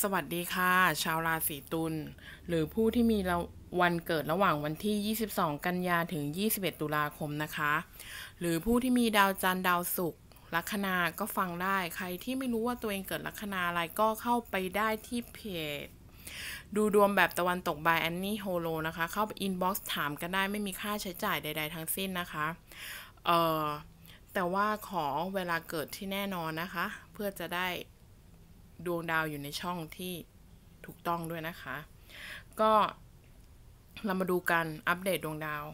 สวัสดีค่ะ ชาวราศีตุลหรือผู้ที่มีวันเกิดระหว่างวันที่ 22 กันยาถึง 21 ตุลาคมนะคะ หรือผู้ที่มีดาวจันทร์ดาวศุกร์ลัคนาก็ฟังได้ใครที่ไม่รู้ว่าตัวเองเกิดลัคนาอะไรก็เข้าไปได้ที่เพจ ดูดวงแบบตะวันตกบายแอนนี่โฮโลนะคะ เข้าไปอินบ็อกซ์ถามกันได้ไม่มีค่าใช้จ่ายใด ๆ ทั้งสิ้นนะคะเอ่อแต่ว่าขอเวลาเกิดที่แน่นอนนะคะ เพื่อจะได้ ดวงดาวอยู่ในช่องที่ถูกต้องด้วยนะคะ ก็เรามาดูกันอัปเดตดวงดาว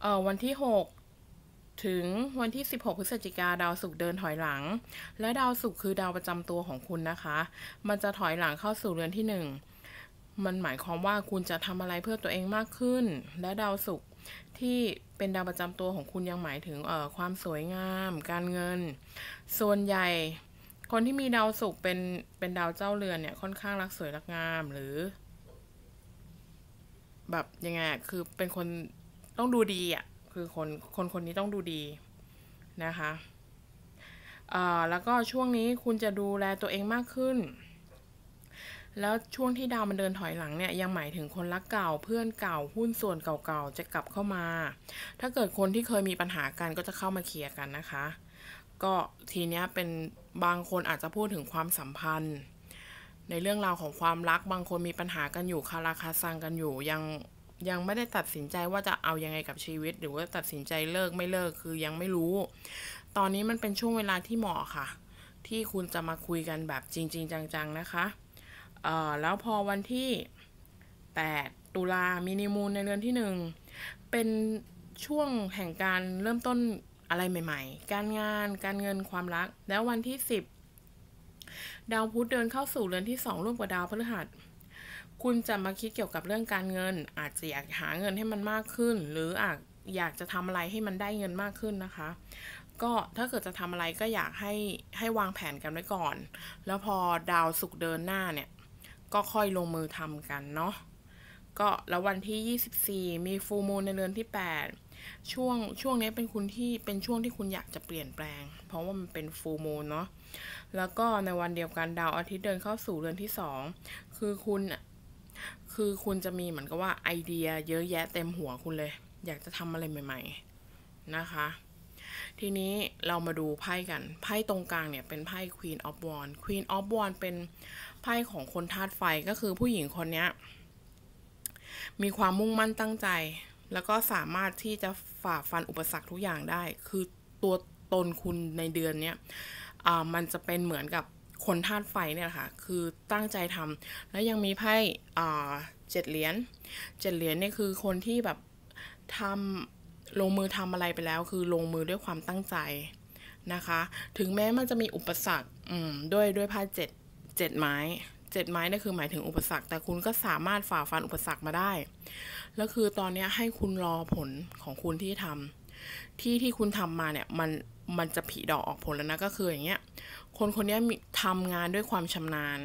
เอ่อวันที่ 6 ถึงวันที่ 16 พฤศจิกาดาวศุกร์เดินถอยหลัง และดาวศุกร์คือดาวประจำตัวของคุณนะคะ มันจะถอยหลังเข้าสู่เรือนที่ 1 มันหมายความว่าคุณจะทำอะไรเพื่อตัวเองมากขึ้น และดาวศุกร์ที่เป็นดาวประจำตัวของคุณยังหมายถึงความสวยงาม การเงิน ส่วนใหญ่ คนที่มีดาวศุกร์เป็นเป็นดาวเจ้าเรือนเนี่ยค่อนข้างรักสวยรักงามหรือ แบบยังไงคือเป็นคนต้องดูดีอะคือคนคนคนนี้ต้องดูดีนะคะอ่าแล้วก็ช่วงนี้คุณจะดูแลตัวเองมากขึ้น แล้วช่วงที่ดาวมันเดินถอยหลังเนี่ยยังหมายถึงคนรักเก่าเพื่อนเก่าหุ้นส่วนเก่าๆจะกลับเข้ามา ถ้าเกิดคนที่เคยมีปัญหากันก็จะเข้ามาเคลียร์กันนะคะ ก็ทีเนี้ยเป็นบางคนอาจจะพูดถึงความสัมพันธ์ ในเรื่องราวของความรักบางคนมีปัญหากันอยู่คาราคาซังกันอยู่ยังยังไม่ได้ตัดสินใจว่าจะเอายังไงกับชีวิต หรือว่าตัดสินใจเลิกไม่เลิกคือยังไม่รู้ ตอนนี้มันเป็นช่วงเวลาที่เหมาะค่ะ ที่คุณจะมาคุยกันแบบจริง ๆ จัง ๆ นะคะเอ่อแล้วพอวันที่ 8 ตุลามินิมูลในเดือนที่ 1 เป็นช่วงแห่งการเริ่มต้น อะไรใหม่ ๆ การงาน การเงินความรัก แล้ววันที่ 10 ดาวพุธเดินเข้าสู่เรือนที่ 2 ร่วมกับดาวพฤหัสคุณจะมาคิดเกี่ยวกับเรื่องการเงิน อาจจะอยากหาเงินให้มันมากขึ้น หรืออาจอยากจะทำอะไรให้มันได้เงินมากขึ้นนะคะ ก็ถ้าเกิดจะทำอะไรก็อยากให้ให้วางแผนกันไว้ก่อน แล้วพอดาวสุกเดินหน้าเนี่ย ก็ค่อยลงมือทำกันเนาะก็แล้ววันที่ 24 มีฟูมูลในเรือนที่ 8 ช่วงช่วงนี้เป็นคุณที่เป็นช่วงที่คุณอยากจะเปลี่ยนแปลง เพราะว่ามันเป็นฟูมูลเนาะแล้วก็ในวันเดียวกันดาวอาทิตย์เดินเข้าสู่เรือนที่2คือคุณคือคุณจะมีเหมือนกับว่าไอเดียเยอะแยะเต็มหัวคุณเลย อยากจะทำอะไรใหม่ ๆ นะคะ ทีนี้เรามาดูไพ่กัน ไพ่ตรงกลางเนี่ยเป็นไพ่ Queen of Wands Queen of Wands เป็นไพ่ของคนธาตุไฟก็คือผู้หญิงคนนี้มีความมุ่งมั่นตั้งใจ แล้วก็สามารถที่จะฝ่าฟันอุปสรรคทุกอย่างได้ คือตัวตนคุณในเดือนเนี้ยอ่ามันจะเป็นเหมือนกับคนธาตุไฟเนี่ยค่ะ คือตั้งใจทำแล้วยังมีไพ่อ่าเจ็ดเหรียญเจ็ดเหรียญเนี่ยคือคนที่แบบทำลงมือทำอะไรไปแล้ว คือลงมือด้วยความตั้งใจนะคะ ถึงแม้มันจะมีอุปสรรคอืมด้วยด้วยไพ่เจ็ดเจ็ดไม้ เจ็ดไม้นี่คือหมายถึงอุปสรรค แต่คุณก็สามารถฝ่าฟันอุปสรรคมาได้ แล้วคือตอนนี้ให้คุณรอผลของคุณที่ทำที่ที่คุณทำมาเนี่ยมันมันจะผีดอกออกผลแล้วนะก็คืออย่างเงี้ย คนคนนี้มีทำงานด้วยความชำนาญ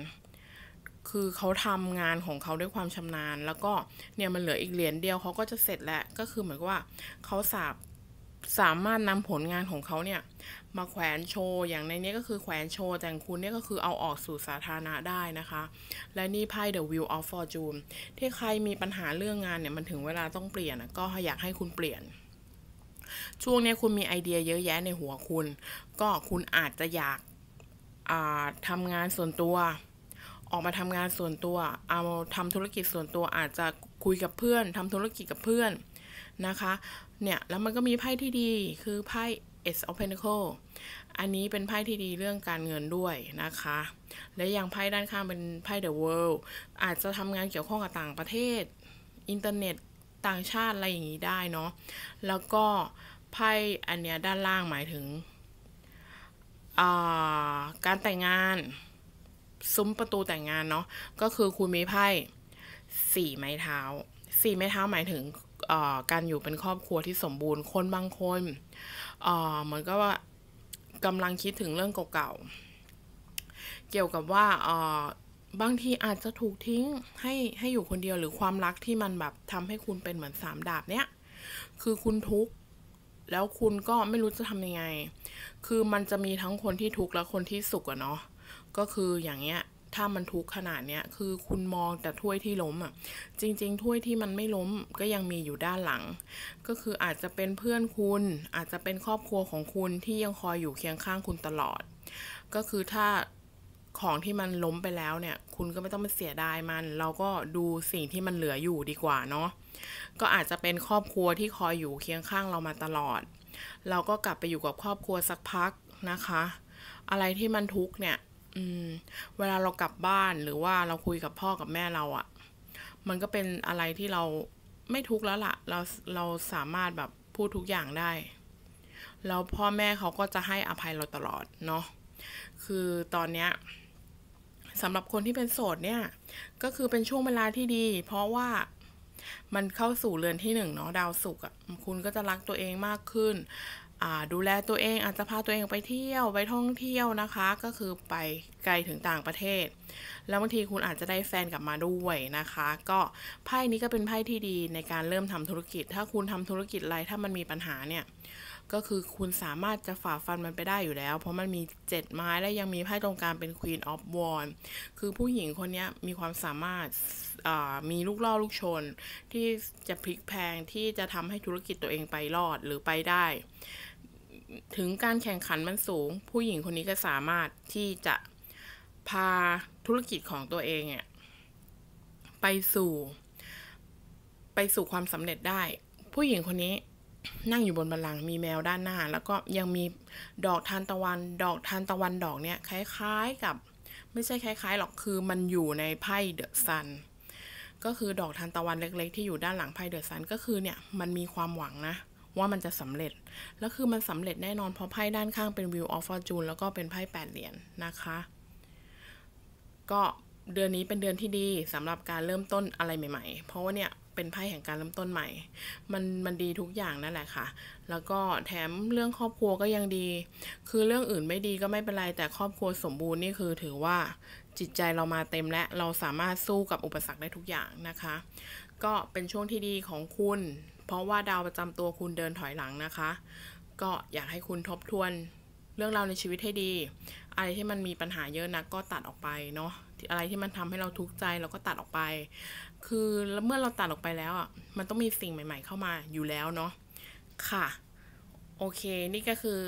คือเขาทำงานของเขาด้วยความชำนาญ แล้วก็เนี่ยมันเหลืออีกเหรียญเดียวเขาก็จะเสร็จแล้วก็คือเหมือนว่าเขาสาสามารถนำผลงานของเขาเนี่ย มาแขวนโชว์อย่างในนี้ก็คือแขวนโชว์แต่งคุณเนี่ยก็คือเอาออกสู่สาธารณะได้นะคะ และนี่ไพ่ The Wheel of Fortune ที่ใครมีปัญหาเรื่องงานเนี่ยมันถึงเวลาต้องเปลี่ยนก็อยากให้คุณเปลี่ยน ช่วงนี้คุณมีไอเดียเยอะแยะในหัวคุณ ก็คุณอาจจะอยากทำงานส่วนตัว ออกมาทำงานส่วนตัว เอาทำธุรกิจส่วนตัวอาจจะคุยกับเพื่อนทำธุรกิจกับเพื่อนนะคะ เนี่ยแล้วมันก็มีไพ่ที่ดีคือไพ่ Ace of Pentacle อันนี้เป็นไพ่ที่ดีเรื่องการเงินด้วยนะคะ และยังไพ่ด้านข้างเป็นไพ่ The World อาจจะทำงานเกี่ยวข้องกับต่างประเทศ อินเทอร์เน็ตต่างชาติอะไรอย่างนี้ได้เนาะ แล้วก็ไพ่อันเนี้ยด้านล่างหมายถึง การแต่งงาน ซุ้มประตูแต่งงานเนาะ ก็คือคุณมีไพ่สี่ไม้เท้า สี่ไม้เท้าหมายถึงการอยู่เป็นครอบครัวที่สมบูรณ์ คนบางคน เหมือนก็ว่ากำลังคิดถึงเรื่องเก่าๆ เกี่ยวกับว่าบางทีอาจจะถูกทิ้งให้ให้อยู่คนเดียวหรือความรักที่มันแบบทำให้คุณเป็นเหมือนสามดาบเนี้ยคือคุณทุกข์แล้วคุณก็ไม่รู้จะทำยังไง คือมันจะมีทั้งคนที่ทุกข์และคนที่สุขอะเนาะ ก็คืออย่างเงี้ย ถ้ามันทุกข์ขนาดเนี้ยคือคุณมองแต่ถ้วยที่ล้มอะ จริง ๆ ถ้วยที่มันไม่ล้มก็ยังมีอยู่ด้านหลัง ก็คืออาจจะเป็นเพื่อนคุณ อาจจะเป็นครอบครัวของคุณที่ยังคอยอยู่เคียงข้างคุณตลอด ก็คือถ้าของที่มันล้มไปแล้วเนี่ย คุณก็ไม่ต้องไปเสียดายมัน เราก็ดูสิ่งที่มันเหลืออยู่ดีกว่าเนาะก็อาจจะเป็นครอบครัวที่คอยอยู่เคียงข้างเรามาตลอด เราก็กลับไปอยู่กับครอบครัวสักพักนะคะ อะไรที่มันทุกข์เนี่ย อืม เวลาเรากลับบ้านหรือว่าเราคุยกับพ่อกับแม่เราอะ่ะ มันก็เป็นอะไรที่เราไม่ทุกข์แล้วละ่ะ เราเราสามารถแบบพูดทุกอย่างได้ แล้วพ่อแม่เขาก็จะให้อภัยเราตลอดเนาะ คือตอนเนี้ยสำหรับคนที่เป็นโสดเนี่ย ก็คือเป็นช่วงเวลาที่ดี เพราะว่ามันเข้าสู่เรือนที่หนึ่งเนาะดาวศุกร์อะ คุณก็จะรักตัวเองมากขึ้น ดูแลตัวเองอาจจะพาตัวเองไปเที่ยวไปท่องเที่ยวนะคะ ก็คือไปไกลถึงต่างประเทศ แล้วบางทีคุณอาจจะได้แฟนกลับมาด้วยนะคะ ก็ไพ่นี้ก็เป็นไพ่ที่ดีในการเริ่มทำธุรกิจ ถ้าคุณทำธุรกิจอะไรถ้ามันมีปัญหาเนี่ยก็คือคุณสามารถจะฝ่าฟันมันไปได้อยู่แล้ว เพราะมันมีเจ็ดไม้และยังมีไพ่ตรงกลางเป็น Queen of Wands คือผู้หญิงคนนี้มีความสามารถมีลูกล่อลูกชน ที่จะพลิกแพงที่จะทำให้ธุรกิจตัวเองไปรอดหรือไปได้ ถึงการแข่งขันมันสูง ผู้หญิงคนนี้ก็สามารถที่จะพาธุรกิจของตัวเองเนี่ยไปสู่ ไปสู่ความสำเร็จได้ ผู้หญิงคนนี้นั่งอยู่บนบันลังมีแมวด้านหน้า แล้วก็ยังมีดอกทานตะวัน ดอกทานตะวันดอกเนี้ยคล้ายๆกับ ไม่ใช่คล้ายๆหรอกคือมันอยู่ในไพ่เดอะซันก็คือดอกทานตะวันเล็ก ๆ ที่อยู่ด้านหลังไพ่เดอะซันก็คือเนี่ยมันมีความหวังนะ ว่ามันจะสำเร็จ แล้วคือมันสำเร็จแน่นอนเพราะไพ่ด้านข้างเป็นวิวออฟฟอร์จูนแล้วก็เป็นไพ่แปดเหรียญนนะคะ ก็เดือนนี้เป็นเดือนที่ดีสำหรับการเริ่มต้นอะไรใหม่ ๆ เพราะว่าเนี่ยเป็นไพ่แห่งการเริ่มต้นใหม่ มันมันดีทุกอย่างนั่นแหละค่ะ แล้วก็แถมเรื่องครอบครัวก็ยังดี คือเรื่องอื่นไม่ดีก็ไม่เป็นไรแต่ครอบครัวสมบูรณ์นี่คือถือว่า จิตใจเรามาเต็มและเราสามารถสู้กับอุปสรรคได้ทุกอย่างนะคะ ก็เป็นช่วงที่ดีของคุณ เพราะว่าดาวประจำตัวคุณเดินถอยหลังนะคะ ก็อยากให้คุณทบทวนเรื่องราวในชีวิตให้ดี อะไรที่มันมีปัญหาเยอะนะก็ตัดออกไปเนาะอะไรที่มันทำให้เราทุกข์ใจเราก็ตัดออกไป คือเมื่อเราตัดออกไปแล้วอะมันต้องมีสิ่งใหม่ ๆ เข้ามาอยู่แล้วเนาะค่ะ โอเคนี่ก็คือ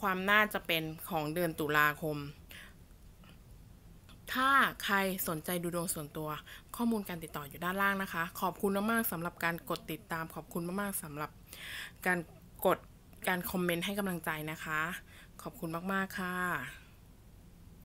ความน่าจะเป็นของเดือนตุลาคม ถ้าใครสนใจดูดวงส่วนตัว ข้อมูลการติดต่ออยู่ด้านล่างนะคะ ขอบคุณมากๆสำหรับการกดติดตาม ขอบคุณมากๆสำหรับการกดการคอมเมนต์ให้กำลังใจนะคะ ขอบคุณมากๆค่ะ